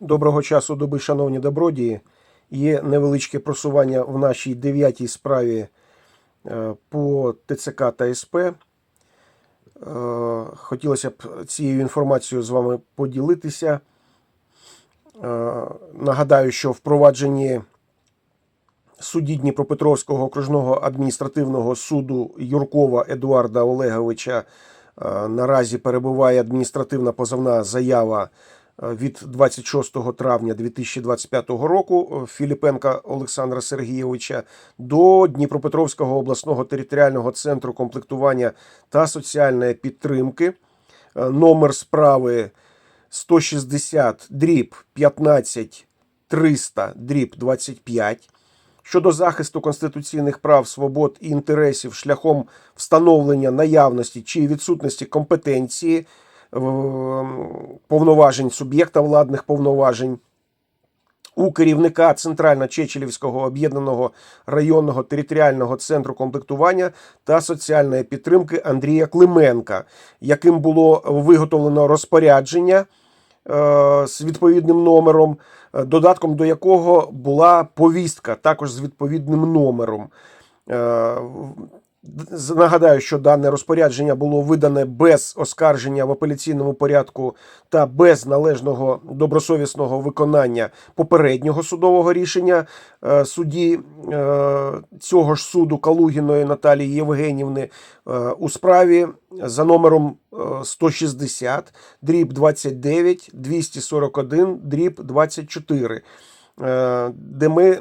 Доброго часу доби, шановні добродії. Є невеличке просування в нашій дев'ятій справі е, по ТЦК та СП. Е, Хотілося б цією інформацією з вами поділитися. Е, Нагадаю, що впровадженні судді Дніпропетровського окружного адміністративного суду Юркова Едуарда Олеговича наразі перебуває адміністративна позовна заява від 26 травня 2025 року е, Філіпенка Олександра Сергійовича до Дніпропетровського обласного територіального центру комплектування та соціальної підтримки. Е, Номер справи 160 дріб 15 300 дріб 25 щодо захисту конституційних прав, свобод і інтересів шляхом встановлення наявності чи відсутності компетенції повноважень суб'єкта владних повноважень у керівника Центрально-Чечелівського об'єднаного районного територіального центру комплектування та соціальної підтримки Андрія Клименка, яким було виготовлено розпорядження е, з відповідним номером, е, додатком до якого була повістка, також з відповідним номером. Нагадаю, що дане розпорядження було видане без оскарження в апеляційному порядку та без належного добросовісного виконання попереднього судового рішення е, судді е, цього ж суду Калугіної Наталії Євгенівни е, у справі за номером е, 160 дріб 29 241 дріб 24, е, де ми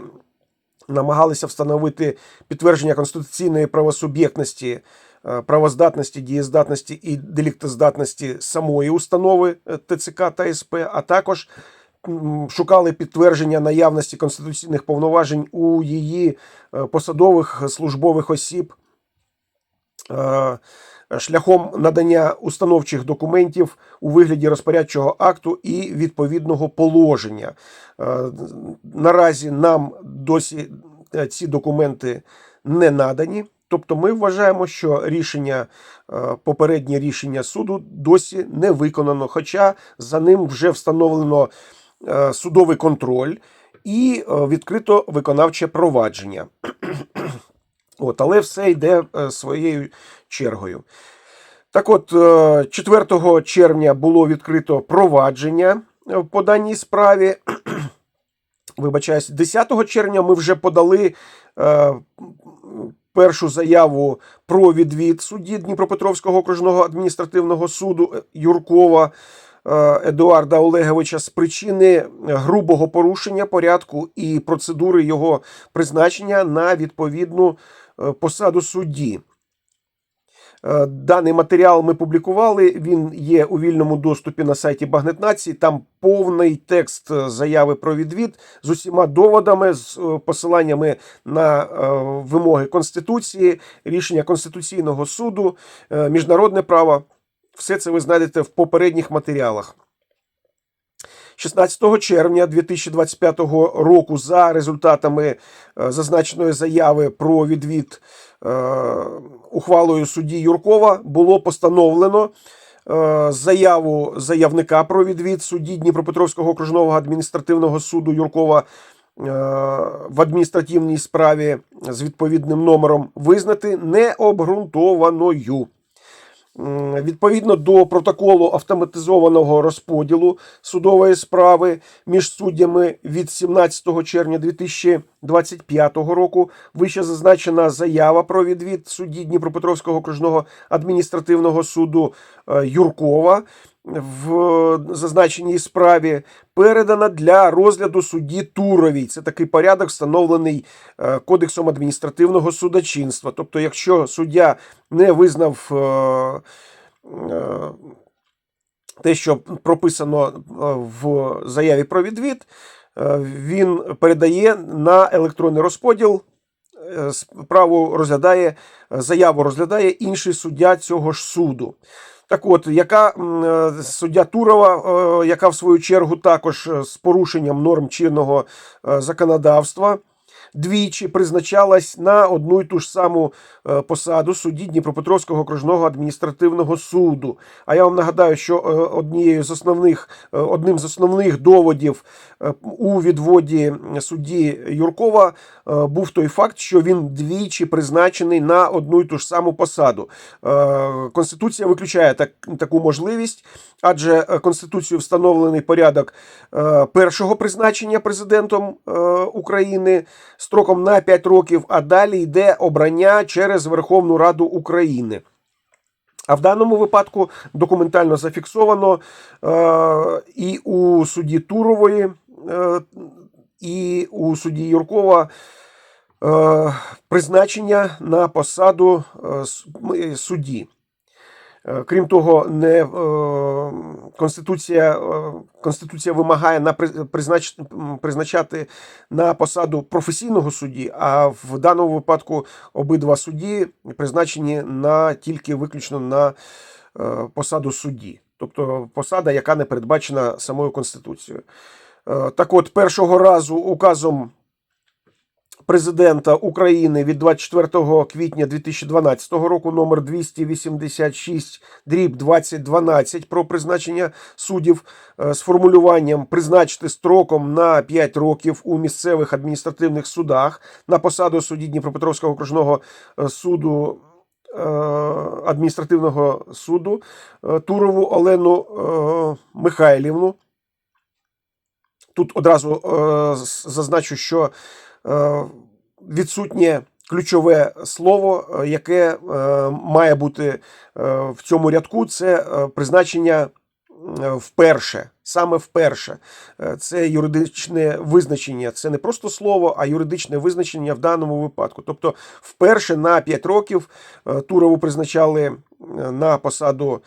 намагалися встановити підтвердження конституційної правосуб'єктності, е, правоздатності, дієздатності і деліктоздатності самої установи е, ТЦК та СП, а також шукали підтвердження наявності конституційних повноважень у її е, посадових службових осіб. Шляхом надання установчих документів у вигляді розпорядчого акту і відповідного положення. Е, Наразі нам досі е, ці документи не надані. Тобто ми вважаємо, що рішення, е, попереднє рішення суду досі не виконано, хоча за ним вже встановлено судовий контроль і відкрито виконавче провадження. От, але все йде своєю чергою. Так от, е, 4 червня було відкрито провадження е, по даній справі. Вибачаюсь, 10 червня ми вже подали е, першу заяву про відвід судді Дніпропетровського окружного адміністративного суду е, Юркова е, Едуарда Олеговича з причини грубого порушення порядку і процедури його призначення на відповідну е, посаду судді. Е, Даний матеріал ми публікували. Він є у вільному доступі на сайті Багнет Нації. Там повний текст е, заяви про відвід з усіма доводами, з е, посиланнями на вимоги Конституції, рішення Конституційного суду, міжнародне право. Все це ви знайдете в попередніх матеріалах. 16 червня 2025 року за результатами зазначеної заяви про відвід ухвалою судді Юркова було постановлено е, заяву заявника про відвід судді Дніпропетровського окружного адміністративного суду Юркова е, в адміністративній справі з відповідним номером визнати необґрунтованою. Відповідно до протоколу автоматизованого розподілу судової справи між суддями від 17 червня 2025 року вище зазначена заява про відвід судді Дніпропетровського окружного адміністративного суду е, Юркова в зазначеній справі передана для розгляду судді Туровій. Це такий порядок, встановлений е, Кодексом адміністративного судочинства. Тобто, якщо суддя не визнав е, е, те, що прописано е, в заяві про відвід, е, він передає на електронний розподіл. е, Справу розглядає, заяву розглядає інший суддя цього ж суду. Так от, яка е, суддя Турова, е, яка в свою чергу також е, з порушенням норм чинного законодавства двічі призначалась на одну й ту ж саму е, посаду судді Дніпропетровського окружного адміністративного суду. А я вам нагадаю, що е, однією з основних, е, одним з основних доводів у відводі судді Юркова був той факт, що він двічі призначений на одну й ту ж саму посаду. Конституція виключає так, таку можливість, адже Конституцією встановлений порядок першого призначення президентом України строком на 5 років, а далі йде обрання через Верховну Раду України. А в даному випадку документально зафіксовано е, і у суді Турової, е, і у суді Юркова е, призначення на посаду е, судді. Е, Крім того, не е, конституція, е, конституція вимагає на признач, призначати на посаду професійного судді, а в даному випадку обидва судді призначені на тільки виключно на посаду судді, тобто посада, яка не передбачена самою конституцією. Так от, першого разу указом президента України від 24 квітня 2012 року номер 286 дріб 2012 про призначення суддів е, з формулюванням призначити строком на 5 років у місцевих адміністративних судах на посаду судді Дніпропетровського окружного е, суду е, адміністративного суду Турову Олену Михайлівну. Тут одразу зазначу, що відсутнє ключове слово, е, яке е, має бути е, в цьому рядку, це е, призначення е, вперше, саме вперше. Е, Це юридичне визначення. Це не просто слово, а юридичне визначення в даному випадку. Тобто, вперше на 5 років е, Турову призначали е, на посаду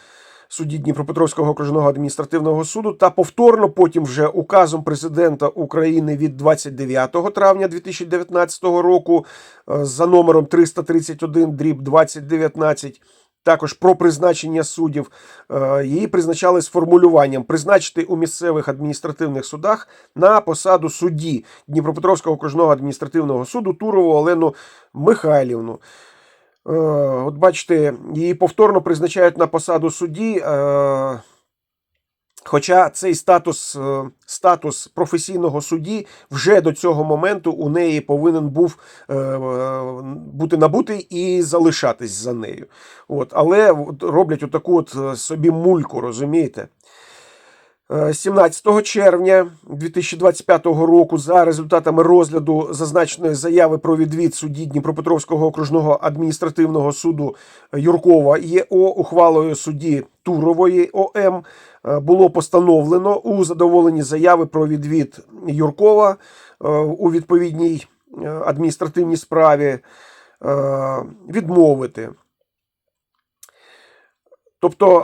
судді Дніпропетровського окружного адміністративного суду та повторно потім вже указом президента України від 29 травня 2019 року е, за номером 331 дріб 2019 також про призначення суддів. Е, Її призначали з формулюванням призначити у місцевих адміністративних судах на посаду судді Дніпропетровського окружного адміністративного суду Турову Олену Михайлівну. Е, От бачите, її повторно призначають на посаду судді. е, Хоча цей статус, е, статус професійного судді вже до цього моменту у неї повинен був бути набутий і залишатись за нею. От, але роблять отаку от собі мульку, розумієте? Е, 17 червня 2025 року за результатами розгляду зазначеної заяви про відвід судді Дніпропетровського окружного адміністративного суду Юркова ЄО ухвалою судді Турової ОМ е, було постановлено у задоволенні заяви про відвід Юркова е, у відповідній е, адміністративній справі е, відмовити. Тобто,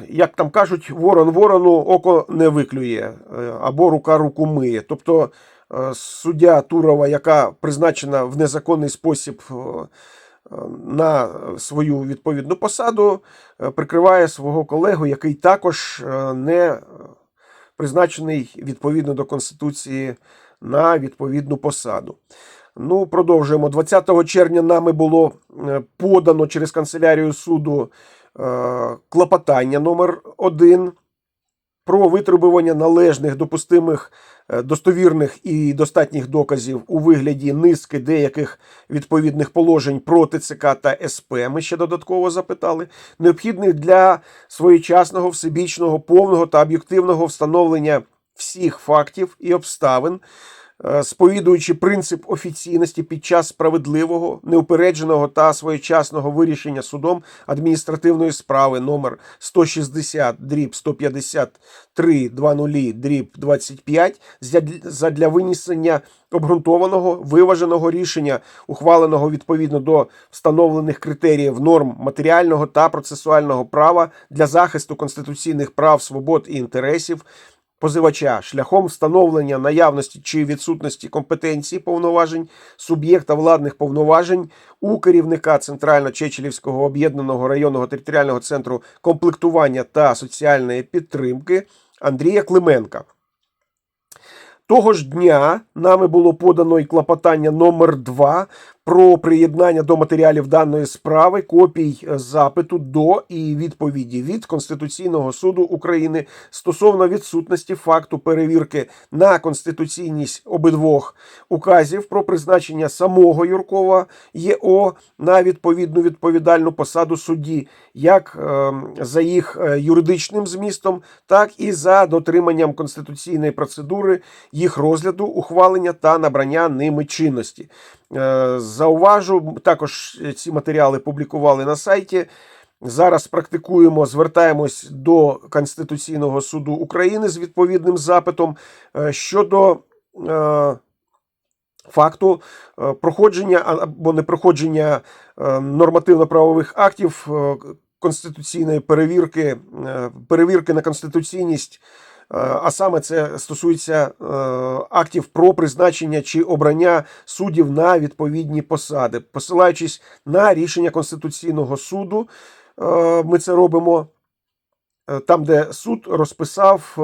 е, як там кажуть, ворон ворону око не виклює е, або рука руку миє. Тобто е, суддя Турова, яка призначена в незаконний спосіб на свою відповідну посаду, прикриває свого колегу, який також не призначений відповідно до Конституції на відповідну посаду. Ну, продовжуємо. 20 червня нами було подано через канцелярію суду клопотання номер 1 про витребування належних допустимих е, достовірних і достатніх доказів у вигляді низки деяких відповідних положень про ТЦК та СП. Ми ще додатково запитали, необхідних для своєчасного, всебічного, повного та об'єктивного встановлення всіх фактів і обставин. Е, Сповідуючи принцип офіційності під час справедливого, неупередженого та своєчасного вирішення судом адміністративної справи номер 160 дріб 153 20 дріб 25 задля- задля винесення обґрунтованого виваженого рішення, ухваленого відповідно до встановлених критеріїв норм матеріального та процесуального права для захисту конституційних прав, свобод і інтересів позивача шляхом встановлення наявності чи відсутності компетенції повноважень суб'єкта владних повноважень у керівника Центрально-Чечелівського об'єднаного районного територіального центру комплектування та соціальної підтримки Андрія Клименка. Того ж дня нами було подано і клопотання номер 2 про приєднання до матеріалів даної справи копій запиту до і відповіді від Конституційного суду України стосовно відсутності факту перевірки на конституційність обидвох указів про призначення самого Юркова ЄО на відповідну відповідальну посаду судді, як е, за їх е, юридичним змістом, так і за дотриманням конституційної процедури їх розгляду, ухвалення та набрання ними чинності. Е, Зауважу, також ці матеріали публікували на сайті. Зараз практикуємо, звертаємось до Конституційного суду України з відповідним запитом е, щодо е, факту проходження або непроходження нормативно-правових актів конституційної перевірки, перевірки на конституційність. Е, А саме це стосується е, актів про призначення чи обрання суддів на відповідні посади, посилаючись на рішення Конституційного суду, е, ми це робимо там, де суд розписав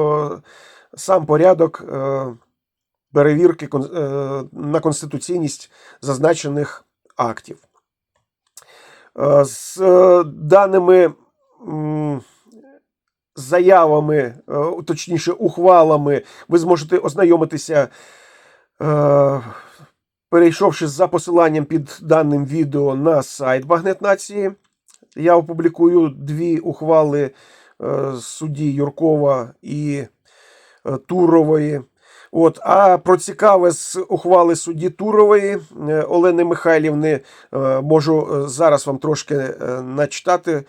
сам порядок перевірки на конституційність зазначених актів. З даними заявами, е, точніше, ухвалами, ви зможете ознайомитися, е, перейшовши за посиланням під даним відео на сайт Багнет Нації. Я опублікую дві ухвали е, судді Юркова і Турової. От, а про цікаве з ухвали судді Турової Олени Михайлівни можу зараз вам трошки начитати,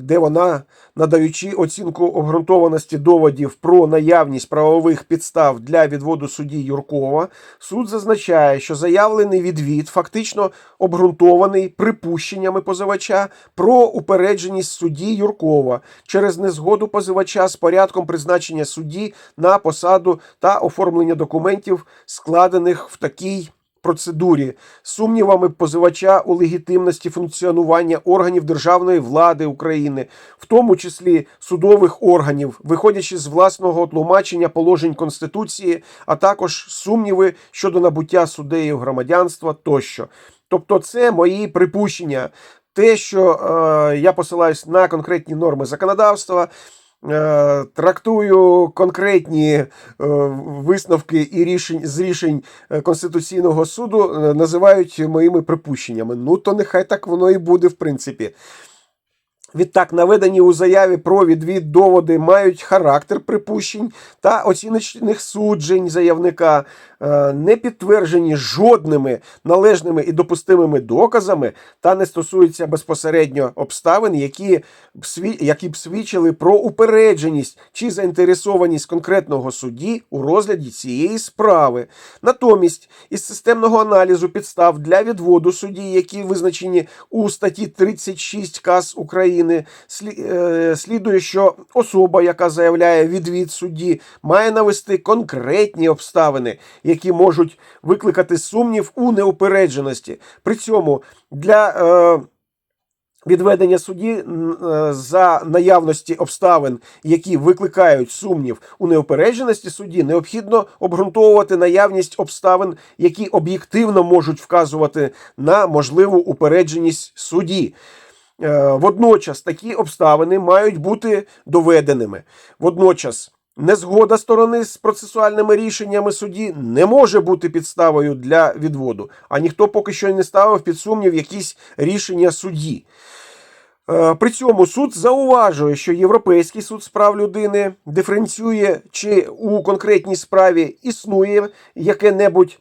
де вона, надаючи оцінку обґрунтованості доводів про наявність правових підстав для відводу судді Юркова, суд зазначає, що заявлений відвід фактично обґрунтований припущеннями позивача про упередженість судді Юркова через незгоду позивача з порядком призначення судді на посаду та оформлення документів, складених в такій процедурі, сумнівами позивача у легітимності функціонування органів державної влади України, в тому числі судових органів, виходячи з власного тлумачення положень Конституції, а також сумніви щодо набуття суддею громадянства тощо. Тобто, це мої припущення. Те, що е, я посилаюсь на конкретні норми законодавства, трактую конкретні е, висновки і рішень з рішень е, Конституційного суду, е, називають моїми припущеннями. Ну, то нехай так воно і буде, в принципі. Відтак, наведені у заяві про відвід доводи мають характер припущень та оціночних суджень заявника, е, не підтверджені жодними належними і допустимими доказами, та не стосуються безпосередньо обставин, які б які б свідчили про упередженість чи заінтересованість конкретного судді у розгляді цієї справи. Натомість, із системного аналізу підстав для відводу судді, які визначені у статті 36 КАС України, слі- е, слідує, що особа, яка заявляє відвід судді, має навести конкретні обставини, які можуть викликати сумнів у неупередженості. При цьому для е, Відведення судді е, за наявності обставин, які викликають сумнів у неупередженості судді, необхідно обґрунтовувати наявність обставин, які об'єктивно можуть вказувати на можливу упередженість судді. Е, Водночас такі обставини мають бути доведеними. Водночас незгода сторони з процесуальними рішеннями судді не може бути підставою для відводу, а ніхто поки що не ставив під сумнів якісь рішення судді. Е, При цьому суд зауважує, що Європейський суд з прав людини диференціює, чи у конкретній справі існує яке-небудь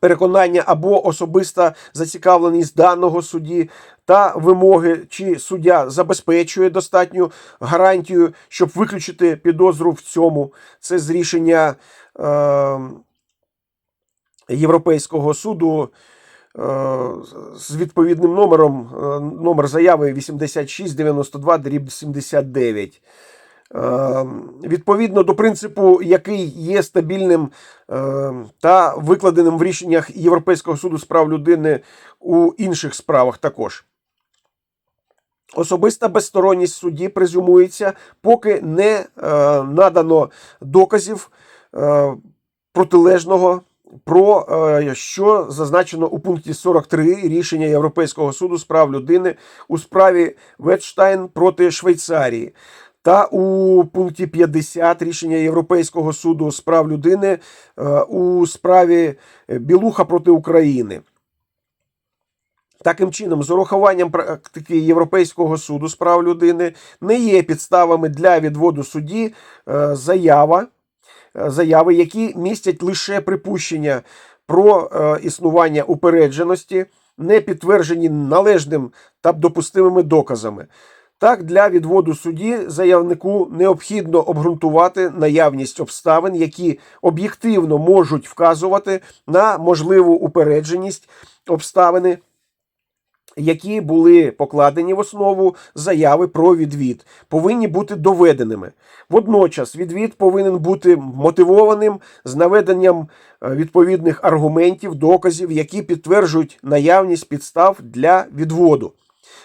переконання або особиста зацікавленість даного судді та вимоги, чи суддя забезпечує достатню гарантію, щоб виключити підозру в цьому. Це з рішення е, Європейського суду. е, З відповідним номером, е, номер заяви 8692 дріб 79. Е, Відповідно до принципу, який є стабільним е, та викладеним в рішеннях Європейського суду з прав людини у інших справах також. Особиста безсторонність судді презюмується, поки не е, надано доказів е, протилежного, про е, що зазначено у пункті 43 рішення Європейського суду з прав людини у справі Ветштайн проти Швейцарії. Та у пункті 50 рішення Європейського суду з прав людини е, у справі Білуха проти України. Таким чином, з урахуванням практики Європейського суду з прав людини не є підставами для відводу судді е, заява, е, заяви, які містять лише припущення про е, існування упередженості, не підтверджені належним та допустимими доказами. Так, для відводу судді заявнику необхідно обґрунтувати наявність обставин, які об'єктивно можуть вказувати на можливу упередженість обставини які були покладені в основу заяви про відвід, повинні бути доведеними. Водночас відвід повинен бути мотивованим з наведенням е, відповідних аргументів, доказів, які підтверджують наявність підстав для відводу.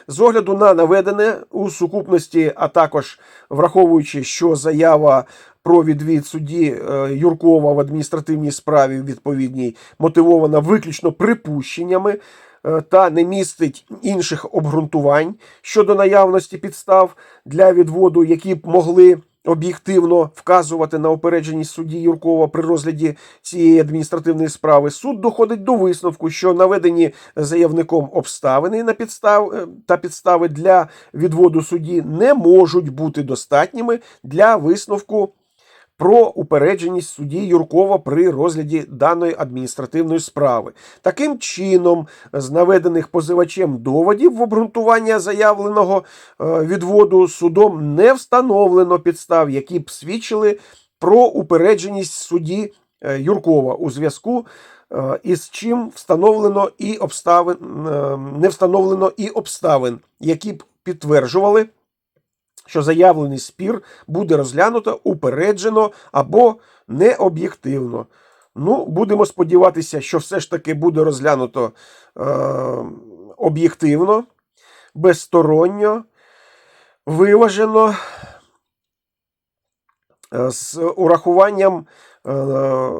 З огляду на наведене у сукупності, а також враховуючи, що заява про відвід судді е, Юркова в адміністративній справі відповідній мотивована виключно припущеннями. Е, та не містить інших обґрунтувань щодо наявності підстав для відводу, які б могли об'єктивно вказувати на опередженість судді Юркова при розгляді цієї адміністративної справи, суд доходить до висновку, що наведені заявником обставини на підстав е, та підстави для відводу судді не можуть бути достатніми для висновку про упередженість судді Юркова при розгляді даної адміністративної справи. Таким чином, з наведених позивачем доводів в обґрунтування заявленого е, відводу судом не встановлено підстав, які б свідчили про упередженість судді е, Юркова у зв'язку. Е, із чим встановлено і обставин не встановлено і обставин, які б підтверджували що заявлений спір буде розглянуто упереджено або необ'єктивно. Ну, будемо сподіватися, що все ж таки буде розглянуто е, об'єктивно, безсторонньо, виважено, е, з урахуванням е,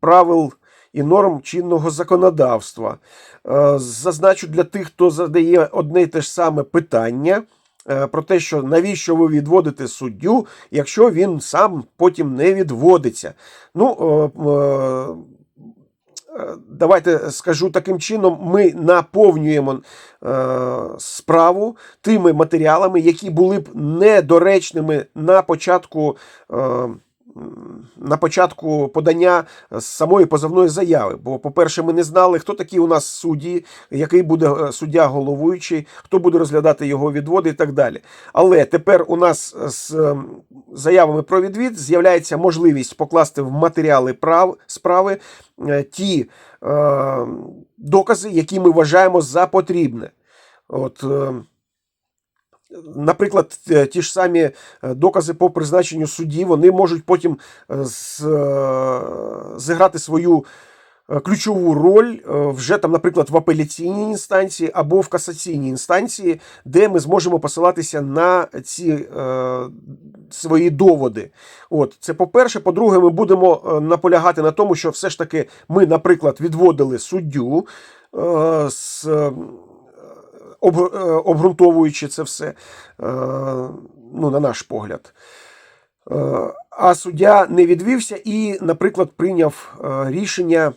правил і норм чинного законодавства. Е, зазначу для тих, хто задає одне й те ж саме питання. Е, про те, що навіщо ви відводите суддю, якщо він сам потім не відводиться. Ну, е, е, Давайте скажу таким чином, ми наповнюємо справу тими матеріалами, які були б недоречними на початку на початку подання самої позовної заяви. Бо, по-перше, ми не знали, хто такі у нас судді, який буде е, суддя головуючий, хто буде розглядати його відводи і так далі. Але тепер у нас з ем, заявами про відвід з'являється можливість покласти в матеріали прав справи е, ті е, докази, які ми вважаємо за потрібне. От, е, Наприклад, ті ж самі е, докази по призначенню судді, вони можуть потім е, е, зіграти свою ключову роль вже там, наприклад, в апеляційній інстанції або в касаційній інстанції, де ми зможемо посилатися на ці е, свої доводи. От це по-перше. По-друге, ми будемо наполягати на тому, що все ж таки ми, наприклад, відводили суддю е, з. Е, обґрунтовуючи це все, е, ну, на наш погляд. Е, а суддя не відвівся і, наприклад, прийняв рішення,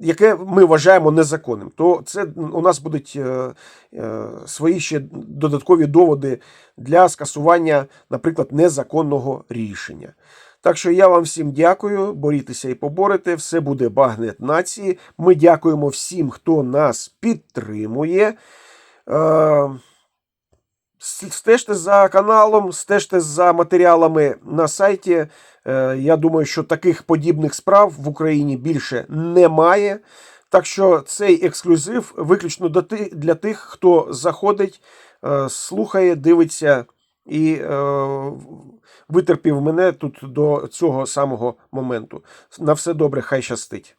яке ми вважаємо незаконним, то це у нас будуть свої ще додаткові доводи для скасування, наприклад, незаконного рішення. Так що я вам всім дякую. Борітеся і поборете. Все буде багнет нації. Ми дякуємо всім, хто нас підтримує. Е, стежте за каналом, стежте за матеріалами на сайті. Е, я думаю, що таких подібних справ в Україні більше немає. Так що цей ексклюзив виключно для тих, хто заходить, е, слухає, дивиться і витерпів мене тут до цього самого моменту. На все добре, хай щастить.